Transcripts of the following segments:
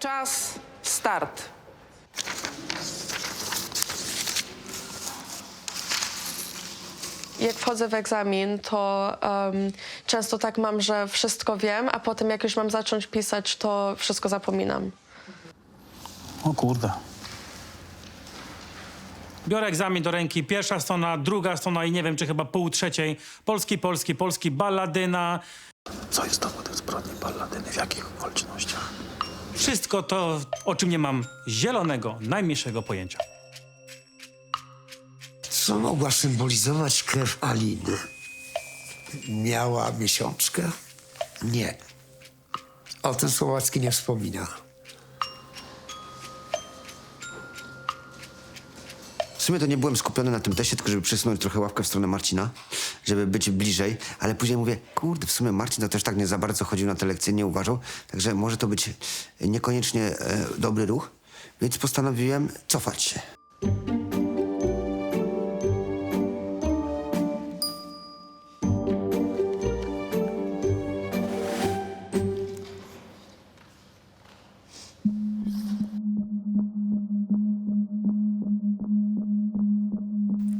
Czas, start. Jak wchodzę w egzamin, to em, często tak mam, że wszystko wiem, a potem jak już mam zacząć pisać, to wszystko zapominam. O kurde. Biorę egzamin do ręki, pierwsza strona, druga strona i nie wiem, czy chyba pół trzeciej. Polski, polski, polski, balladyna. Co jest dowodem zbrodni Palladyny? W jakich okolicznościach? Wszystko to, o czym nie mam zielonego, najmniejszego pojęcia. Co mogła symbolizować krew Aliny? Miała miesiączkę? Nie. O tym Słowacki nie wspomina. Sumie to nie byłem skupiony na tym teście, tylko żeby przesunąć trochę ławkę w stronę Marcina, żeby być bliżej, ale później mówię, kurde, w sumie Marcin to też tak nie za bardzo chodził na te lekcje, nie uważał, także może to być niekoniecznie e, dobry ruch, więc postanowiłem cofać się.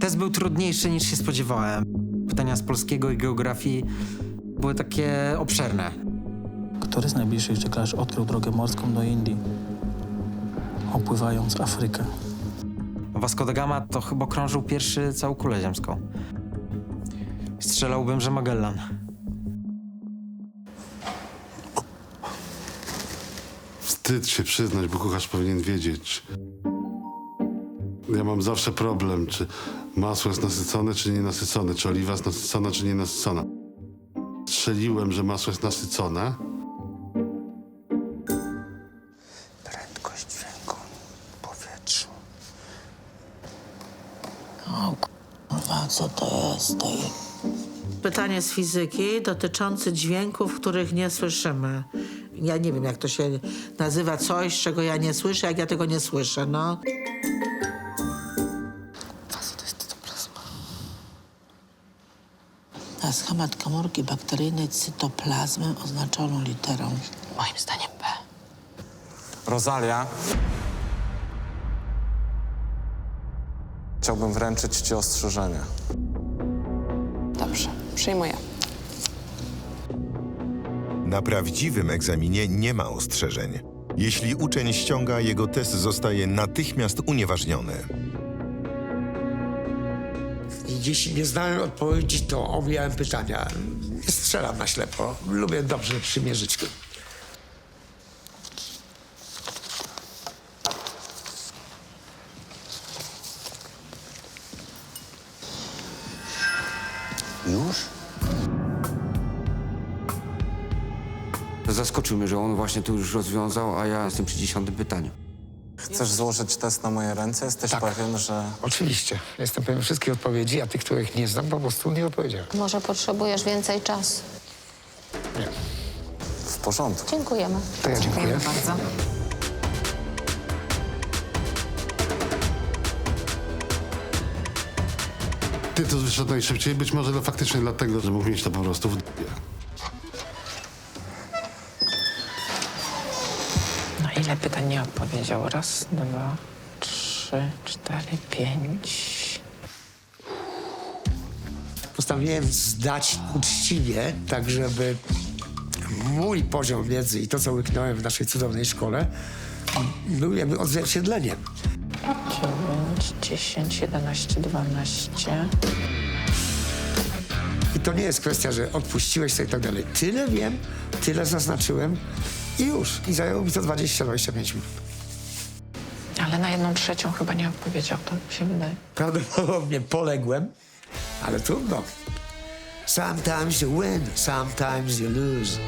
Test był trudniejszy niż się spodziewałem. Pytania z polskiego i geografii były takie obszerne. Który z najbliższych żeglarzy odkrył drogę morską do Indii, opływając Afrykę? Vasco da Gama to chyba krążył pierwszy całą kulę ziemską. Strzelałbym, że Magellan. Wstyd się przyznać, bo kucharz powinien wiedzieć. Ja mam zawsze problem, czy masło jest nasycone, czy nienasycone, czy oliwa jest nasycona, czy nienasycona. Strzeliłem, że masło jest nasycone. Prędkość dźwięku w powietrzu. Kurwa, co to jest? To jest... Pytanie z fizyki dotyczące dźwięków, których nie słyszymy. Ja nie wiem, jak to się nazywa coś, czego ja nie słyszę, jak ja tego nie słyszę, no. A schemat komórki bakteryjnej cytoplazmy oznaczoną literą, moim zdaniem B. Rosalia. Chciałbym wręczyć ci ostrzeżenie. Dobrze, przyjmuję. Na prawdziwym egzaminie nie ma ostrzeżeń. Jeśli uczeń ściąga, jego test zostaje natychmiast unieważniony. Jeśli nie znałem odpowiedzi, to omijałem pytania. Nie strzelam na ślepo. Lubię dobrze przymierzyć. Już? Zaskoczył mnie, że on właśnie to już rozwiązał, a ja jestem przy dziesiątym pytaniu. Chcesz złożyć test na moje ręce? Jesteś Tak. pewien, że... Oczywiście. Jestem pewien wszystkich odpowiedzi, a tych, których nie znam, po prostu nie odpowiedziałem. Może potrzebujesz więcej czasu. W porządku. Dziękujemy. To ja dziękuję. bardzo. Ty to wyszedł najszybciej, być może to faktycznie dlatego, że mógł mieć to po prostu w dupie. Ile pytań nie odpowiedział? Raz, dwa, trzy, cztery, pięć. Postanowiłem zdać uczciwie, tak żeby mój poziom wiedzy i to, co łyknąłem w naszej cudownej szkole, był jakby odzwierciedleniem. Dziewięć, dziesięć, jedenaście, dwanaście. I to nie jest kwestia, że odpuściłeś sobie i tak dalej. Tyle wiem, tyle zaznaczyłem i już. I zajęło mi to 20-25 minut. Ale na jedną trzecią chyba nie odpowiedział, to mi się wydaje. Prawdopodobnie poległem, ale trudno. Sometimes you win, sometimes you lose.